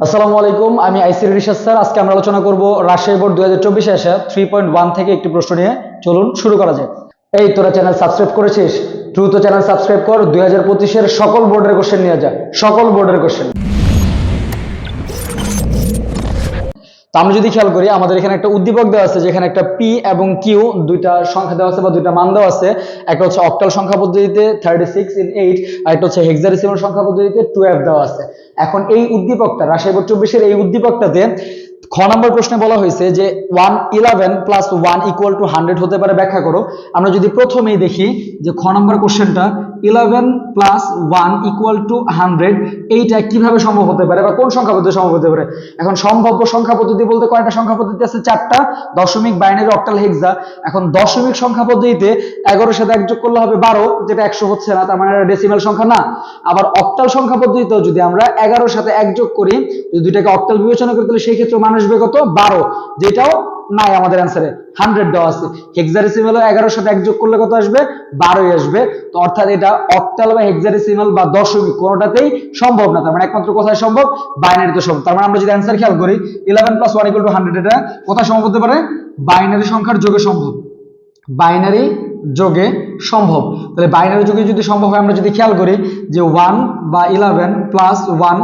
আসসালামু আলাইকুম, আমি আইসির রিসার্চ স্যার। আজকে আমরা আলোচনা করব রাজশাহী বোর্ড দুই হাজার চব্বিশে আসা থ্রি পয়েন্ট ওয়ান থেকে একটি প্রশ্ন নিয়ে। চলুন শুরু করা যায় এই তোরা চ্যানেল সাবস্ক্রাইব করেছিস? দ্রুত চ্যানেল সাবস্ক্রাইব কর, দুই হাজার সকল বোর্ডের কোশ্চেন নিয়ে যা। সকল বোর্ডের কোশ্চেন তো আমরা যদি খেয়াল করি, আমাদের এখানে একটা উদ্দীপক দেওয়া আছে যেখানে একটা পি এবং কিউ দুইটা সংখ্যা দেওয়া আছে বা দুইটা মান দেওয়া আছে। একটা হচ্ছে অক্টাল সংখ্যা পদ্ধতিতে থার্টি সিক্স ইন এইট আর একটা হচ্ছে হেক্সাডেসিমাল সংখ্যা পদ্ধতিতে টুয়েলভ দেওয়া আছে। এখন এই উদ্দীপকটা বোর্ড চব্বিশের এই উদ্দীপকটাতে খ নম্বর প্রশ্নে বলা হয়েছে যে one eleven plus one equal to hundred হতে পারে, ব্যাখ্যা করো। আমরা যদি প্রথমেই দেখি যে খ নম্বর কোশ্চেনটা eleven plus one equal to hundred এইটা কীভাবে সম্ভব হতে পারে বা কোন সংখ্যা পদ্ধতি সম্ভব হতে পারে? এখন সম্ভাব্য সংখ্যা পদ্ধতি বলতে কয়টা সংখ্যা পদ্ধতি আছে? চারটা। দশমিক বাইনারি অক্টাল হেক্সা এখন দশমিক সংখ্যা পদ্ধতিতে এগারোর সাথে এক যোগ করলে হবে বারো, যেটা একশো হচ্ছে না, তার মানে ডেসিমাল সংখ্যা না। আবার অক্টাল সংখ্যা পদ্ধতিতেও যদি আমরা এগারোর সাথে এক যোগ করি, যদি দুইটাকে অক্টাল বিবেচনা করি, তাহলে সেই ক্ষেত্রে মানুষ বেগত বারো। যেটাও নাই আমাদের অ্যান্সারে হান্ড্রেড দেওয়া আছে। হেক্সাডেসিমাল এগারোর সাথে যোগ করলে কত আসবে? বারোই আসবে। তো অর্থাৎ এটা অক্টাল বা হেক্সাডেসিমাল বা দশমিক কোনোটাতেই সম্ভব না। তার মানে একমাত্র কোথায় সম্ভব বাইনারিতে সম্ভব। তার মানে আমরা যদি অ্যান্সার খেয়াল করি eleven plus one equal to hundred এটা কোথায় সম্ভব হতে পারে? বাইনারি সংখ্যার যোগে সম্ভব। বাইনারি যোগে সম্ভব। তাহলে বাইনারি যোগে যদি সম্ভব হয়, আমরা যদি খেয়াল করি যে ওয়ান বা eleven plus one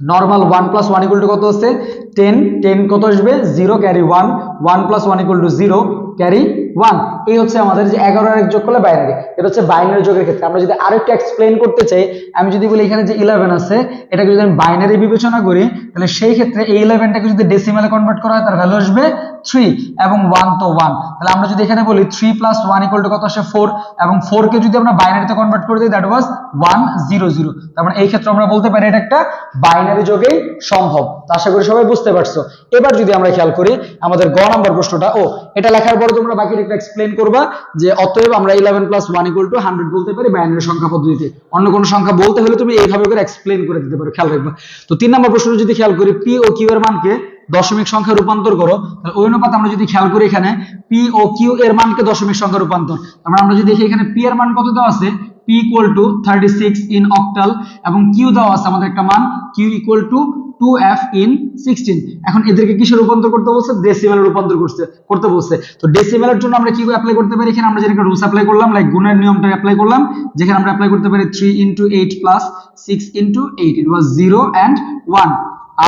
normal one plus one equal to কত হচ্ছে টেন টেন কত আসবে? Zero carry one one plus one equal to zero carry one এই হচ্ছে আমাদের যে এগারো আর এক যোগ করলে বাইনারি এটা হচ্ছে বাইনারি যোগের ক্ষেত্রে। আমরা যদি আরেকটু এক্সপ্লেন করতে চাই, আমি যদি বলি এখানে যে ইলেভেন আছে, এটাকে যদি আমি বাইনারি বিবেচনা করি, তাহলে সেই ক্ষেত্রে এই ইলেভেনটাকে যদি ডেসিমালে কনভার্ট করা হয়, তার ভ্যালু আসবে থ্রি এবং ওয়ান তো ওয়ান তাহলে আমরা যদি এখানে বলি three plus one equal to কত আসে ফোর এবং ফোর কে যদি আমরা বাইনারিতে কনভার্ট করে দিই that was one zero zero তার মানে এই ক্ষেত্রে আমরা বলতে পারি এটা একটা বাইনারি যোগেই সম্ভব। তো আশা করি সবাই বুঝতে পারছ। এবার যদি আমরা খেয়াল করি, আমাদের গ নাম্বার প্রশ্নটা, ও, এটা লেখার পরে তোমরা বাকিটা একটু এক্সপ্লেন করবা যে অতএব আমরা eleven plus one equal to hundred বলতে পারি বাইনারি সংখ্যা পদ্ধতিতে। অন্য কোনো সংখ্যা বলতে হলে তুমি এইভাবে করে এক্সপ্লেন করে দিতে পারো, খেয়াল রাখবা। তো তিন নম্বর প্রশ্ন যদি খেয়াল করি পি ও কিউ এর মানকে দশমিক সংখ্যা রূপান্তর করো, তাহলে ওই অনুপাত আমরা যদি খেয়াল করি এখানে পি ও কিউ এর মানকে দশমিক সংখ্যা রূপান্তর। আমরা আমরা যদি দেখি এখানে পি এর মান কত দেওয়া আছে? P equal to thirty six in octal এবং কিউ দেওয়া আছে আমাদের একটা মান Q equal to two F in sixteen এখন এদেরকে কিসে রূপান্তর করতে বলছে? ডেসিমেলে রূপান্তর করতে করতে বলছে। তো ডেসিমেলের জন্য আমরা কি অ্যাপ্লাই করতে পারি? এখানে আমরা যেটা রুলস অ্যাপ্লাই করলাম লাইক গুণের নিয়মটা অ্যাপ্লাই করলাম, যেখানে আমরা অ্যাপ্লাই করতে পারি three into eight plus six into eight it was zero and one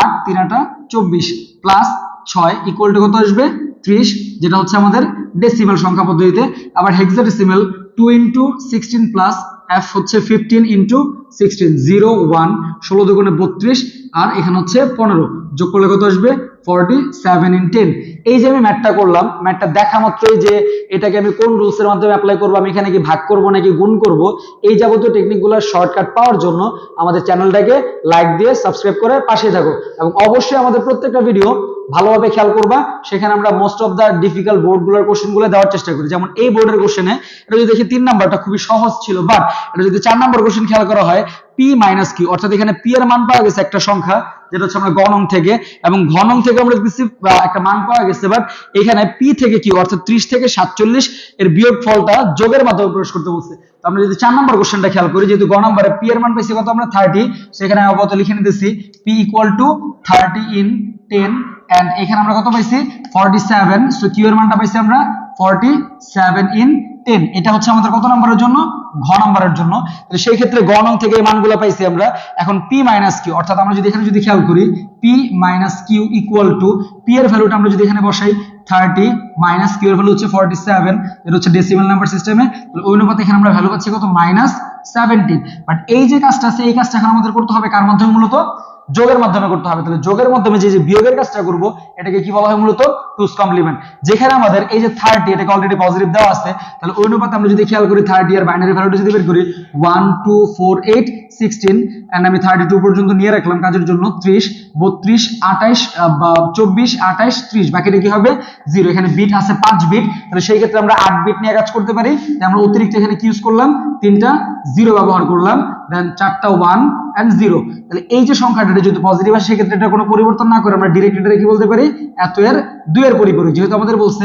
আট তিন আটা চব্বিশ প্লাস ছয় ইকুয়াল টু কত আসবে? ত্রিশ, যেটা হচ্ছে আমাদের ডেসিমেল সংখ্যা পদ্ধতিতে। আবার hexadecimal two into sixteen plus F হচ্ছে fifteen into sixteen zero one ষোলো দুগুণে বত্রিশ আর এখানে হচ্ছে পনেরো। যোগ করলে কত আসবে? ফর্টি সেভেন ইন টেন এই যে আমি ম্যাথটা করলাম ম্যাথটা দেখা মাত্রই যে এটাকে আমি কোন রুলসের মাধ্যমে অ্যাপ্লাই করব, আমি এখানে কি ভাগ করব নাকি গুণ করব, এই যাবতীয় টেকনিকগুলোর শর্টকাট পাওয়ার জন্য আমাদের চ্যানেলটাকে লাইক দিয়ে সাবস্ক্রাইব করে পাশে থাকো। এবং অবশ্যই আমাদের প্রত্যেকটা ভিডিও ভালোভাবে খেয়াল করবা, সেখানে আমরা মোস্ট অফ দ্য ডিফিকাল্ট বোর্ডগুলোর কোশ্চেনগুলো দেওয়ার চেষ্টা করি। যেমন এই বোর্ডের কোশ্চেনে এটা যদি দেখি তিন নাম্বারটা খুবই সহজ ছিল বাট এটা যদি চার নাম্বার কোশ্চেন খেয়াল করা হয় পি মাইনাস কিউ অর্থাৎ এখানে পি এর মান পাওয়া গেছে একটা সংখ্যা যেটা হচ্ছে আমরা গণং থেকে, এবং ঘনং থেকে আমরা দেখতেছি একটা মান পাওয়া গেছে বাট এখানে পি থেকে কিউ অর্থাৎ ত্রিশ থেকে সাতচল্লিশ, এর বিয়োগ ফলটা যোগের মাধ্যমে প্রবেশ করতে বলছে। তো আমরা যদি চার নম্বর কোশ্চেনটা খেয়াল করি, যেহেতু গ নম্বরে পি এর মান পাইছি কত আমরা? থার্টি সেখানে আমি আপাতত লিখে নিতেছি P equal to thirty in ten and এখানে আমরা কত পাইছি? ফর্টি সেভেন সো কিউ এর মানটা পাইছি আমরা ফর্টি সেভেন ইন টেন এটা হচ্ছে আমাদের কত নম্বরের জন্য? ঘ নম্বরের জন্য। সেই ক্ষেত্রে গ নং থেকে এই মানগুলো পাইছি আমরা। এখন পি মাইনাস কিউ অর্থাৎ আমরা যদি এখানে যদি খেয়াল করি P minus Q equal to P এর ভ্যালুটা আমরা যদি এখানে বসাই থার্টি মাইনাস কিউ এর ভ্যালু হচ্ছে ফর্টি সেভেন এটা হচ্ছে ডেসিমাল নাম্বার সিস্টেমে ওই অনুপাতে এখানে আমরা ভ্যালু পাচ্ছি কত? মাইনাস সেভেন্টিন বাট এই যে কাজটা আছে, এই কাজটা এখন আমাদের করতে হবে কার মাধ্যমে মূলত? যোগের মাধ্যমে করতে হবে। তাহলে যোগের মাধ্যমে যে যে বিয়োগের কাজটা করব, এটাকে কি বলা হয় মূলত? টুস কমপ্লিমেন্ট। যেখানে আমাদের এই যে থার্টি এটাকে অলরেডি পজিটিভ দেওয়া আছে, তাহলে ওই অনুপাতে আমরা যদি খেয়াল করি থার্টি আর বাইনারি ভ্যালুটা যদি বের করি one two four eight sixteen and আমি থার্টি টু পর্যন্ত নিয়ে রাখলাম, কাজের জন্য ত্রিশ, বত্রিশ, আঠাইশ চব্বিশ, আঠাইশ, ত্রিশ, বাকিটা কি হবে? জিরো এখানে বিট আছে পাঁচ বিট তাহলে সেই ক্ষেত্রে আমরা আট বিট নিয়ে কাজ করতে পারি। আমরা অতিরিক্ত এখানে কি ইউজ করলাম, তিনটা জিরো ব্যবহার করলাম দেন চারটা ওয়ান অ্যান্ড জিরো তাহলে এই যে সংখ্যাটা এটা যদি পজিটিভ আসে, সেক্ষেত্রে এটা কোনো পরিবর্তন না করে আমরা ডিরেক্ট এটাকে কি বলতে পারি? এত এর দুইয়ের পরিপূরক, যেহেতু আমাদের বলছে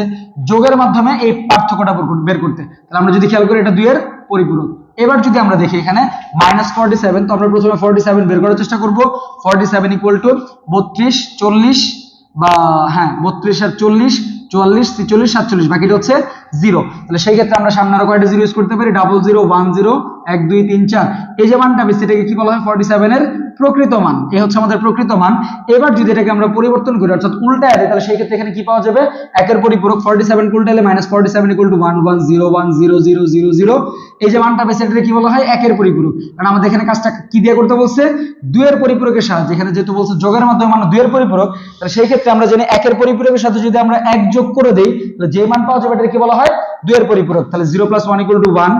যোগের মাধ্যমে এই পার্থক্যটা বের করতে তাহলে আমরা যদি খেয়াল করি, এটা দুইয়ের পরিপূরক। এবার যদি আমরা দেখি এখানে মাইনাস ফর্টি সেভেন তো আমরা প্রথমে ফর্টি সেভেন বের করার চেষ্টা করব। ফর্টি সেভেন ইকুয়াল টু বত্রিশ, চল্লিশ বা হ্যাঁ বত্রিশ আর চল্লিশ, চুয়াল্লিশ, ছিচল্লিশ, সাতচল্লিশ। বাকিটা হচ্ছে জিরো। তাহলে সেই ক্ষেত্রে আমরা সামনে আরও কয়টা জিরো ইউজ করতে পারি? ডাবল জিরো ওয়ান জিরো এক, দুই, তিন, চার। এই যে মানটা বেশি এটাকে কি বলা হয়? ফর্টি সেভেনের প্রকৃত মান। এই হচ্ছে আমাদের প্রকৃত মান। এবার যদি এটাকে আমরা পরিবর্তন করি, অর্থাৎ উল্টায় দেয় তাহলে সেই ক্ষেত্রে এখানে কি পাওয়া যাবে? একের পরিপূরক forty seven উল্টালে minus forty seven equal to one one zero one zero zero zero zero এই যে মানটা বেশি এটাকে কি বলা হয়? একের পরিপূরক। কারণ আমাদের এখানে কাজটা কি দিয়ে করতে বলছে? দুইয়ের পরিপূরকের সাহায্যে। এখানে যেহেতু বলছে যোগের মাধ্যমে মান দুইয়ের পরিপূরক, তাহলে সেই ক্ষেত্রে আমরা জানি একের পরিপূরকের সাথে যদি আমরা এক যোগ করে দেই, তাহলে যে মান পাওয়া যাবে, এটাকে কি বলা হয়, দুইয়ের পরিপূরক। তাহলে zero plus one equal to one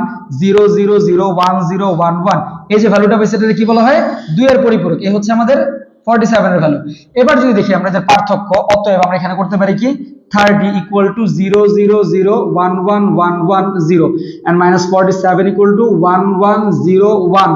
zero zero zero one zero one one এই যে ভ্যালুটা পেয়েছে এটাকে কি বলা হয়? দুইয়ের পরিপূরক। এই হচ্ছে আমাদের ফর্টি সেভেনের ভ্যালু এবার যদি দেখি আমরা যে পার্থক্য, অতএব আমরা এখানে করতে পারি কি? Thirty equal to zero zero zero one one one one zero and minus forty seven equal to one one zero one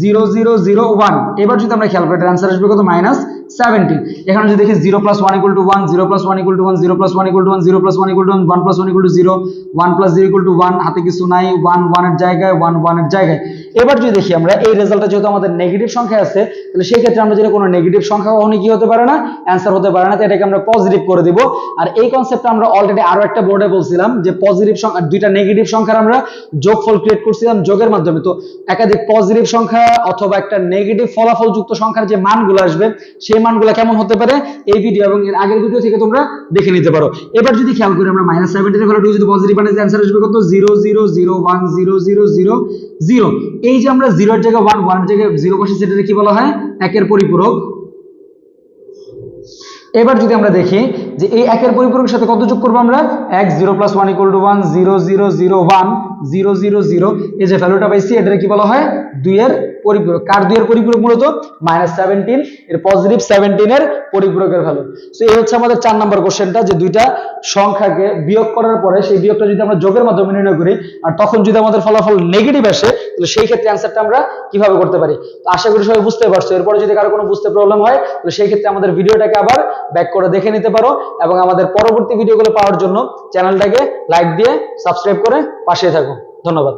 zero zero zero one এবার যদি আমরা খেয়াল করি অ্যান্সার আসবে কত? মাইনাস সেভেন্টিন এখানে যদি দেখি zero plus one equal to one zero plus one equal to one zero plus one equal to one zero plus one equal to one plus one equal to zero one plus zero equal to one হাতে কিছু নাই one ওয়ানের জায়গায় one ওয়ানের জায়গায়। এবার যদি দেখি আমরা, এই রেজাল্টটা যেহেতু আমাদের নেগেটিভ সংখ্যা আছে, তাহলে সেই ক্ষেত্রে আমরা যদি কোনো নেগেটিভ সংখ্যা কখনো কি হতে পারে না? অ্যান্সার হতে পারে না, তো এটাকে আমরা পজিটিভ করে দিব। আর এই কনসেপ্টটা আমরা অলরেডি আরও একটা বোর্ডে বলছিলাম যে পজিটিভ সংখ্যা, দুইটা নেগেটিভ সংখ্যার আমরা যোগফল ক্রিয়েট করছিলাম যোগের মাধ্যমে। তো একাধিক পজিটিভ সংখ্যা অথবা একটা নেগেটিভ ফলাফল যুক্ত সংখ্যার যে মানগুলো আসবে, সেই মানগুলো কেমন হতে পারে? এই ভিডিও এবং এর আগের ভিডিও থেকে তোমরা দেখে নিতে পারো। এবার যদি খেয়াল করি আমরা মাইনাস সেভেন্টিন ভ্যালুটা যদি পজিটিভ মানে অ্যান্সার আসবে কত? Zero zero zero one zero zero zero zero এই যে আমরা জিরোর জায়গায় ওয়ান ওয়ানের জায়গায় জিরো বসে, সেটাকে কি বলা হয়? একের পরিপূরক। এবার যদি আমরা দেখি যে এই একের পরিপূরকের সাথে কত যোগ করব আমরা? এক zero plus one equal to one zero zero zero one zero zero zero এই যে ভ্যালুটা পাইছি, এটাকে কি বলা হয়? দুইয়ের পরিপূরক। কার দুইয়ের পরিপূরক মূলত? মাইনাস সেভেন্টিন এর পজিটিভ সেভেন্টিনের পরিপূরকের ভ্যালু তো এই হচ্ছে আমাদের চার নম্বর কোশ্চেনটা যে দুইটা সংখ্যাকে বিয়োগ করার পরে সেই বিয়োগটা যদি আমরা যোগের মাধ্যমে নির্ণয় করি, আর তখন যদি আমাদের ফলাফল নেগেটিভ আসে, তাহলে সেই ক্ষেত্রে অ্যান্সারটা আমরা কীভাবে করতে পারি? তো আশা করি সবাই বুঝতে পারছ। এরপরে যদি কারও কোনো বুঝতে প্রবলেম হয়, তাহলে সেই ক্ষেত্রে আমাদের ভিডিওটাকে আবার ব্যাক করে দেখে নিতে পারো এবং আমাদের পরবর্তী ভিডিওগুলো পাওয়ার জন্য চ্যানেলটাকে লাইক দিয়ে সাবস্ক্রাইব করে পাশে থাকো। ধন্যবাদ।